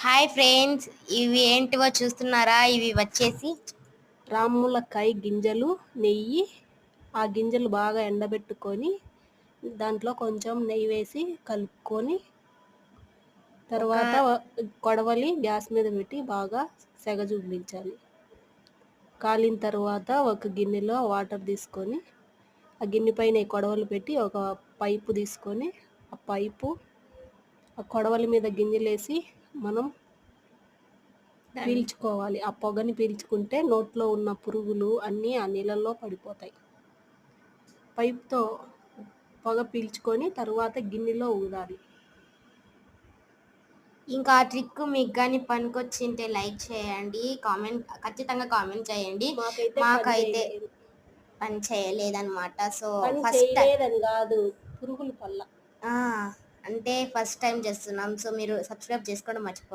Hi friends ఇవి ఏంటివో చూస్తున్నారా? ఇవి వచ్చేసి రాములకాయ గింజలు నెయ్యి. ఆ గింజలు బాగా ఎండబెట్టుకొని దాంట్లో కొంచెం నెయ్యి వేసి కలుపుకొని తర్వాత కొడవలి గ్యాస్ మీద పెట్టి బాగా సెగ చూపించాలి. కాలిన తర్వాత ఒక గిన్నెలో వాటర్ తీసుకొని ఆ గిన్నె పైన కొడవలు పెట్టి ఒక పైపు తీసుకొని ఆ పైపు ఆ కొడవలి మీద గింజలేసి మనం పీల్చుకోవాలి. ఆ పొగని పీల్చుకుంటే నోట్లో ఉన్న పురుగులు అన్నీ ఆ నీళ్ళల్లో పడిపోతాయి. పైప్తో పొగ పీల్చుకొని తర్వాత గిన్నెలో ఊదాలి. ఇంకా ఆ ట్రిక్ మీకు కానీ పనికొచ్చింటే లైక్ చేయండి. కామెంట్ ఖచ్చితంగా కామెంట్ చేయండి. మాకైతే పని చేయలేదన్నమాట. సో ఫస్ట్ కాదు. పురుగులు పల్ల. అంటే ఫస్ట్ టైం చేస్తున్నాం. సో మీరు సబ్స్క్రైబ్ చేసుకోవడం మర్చిపో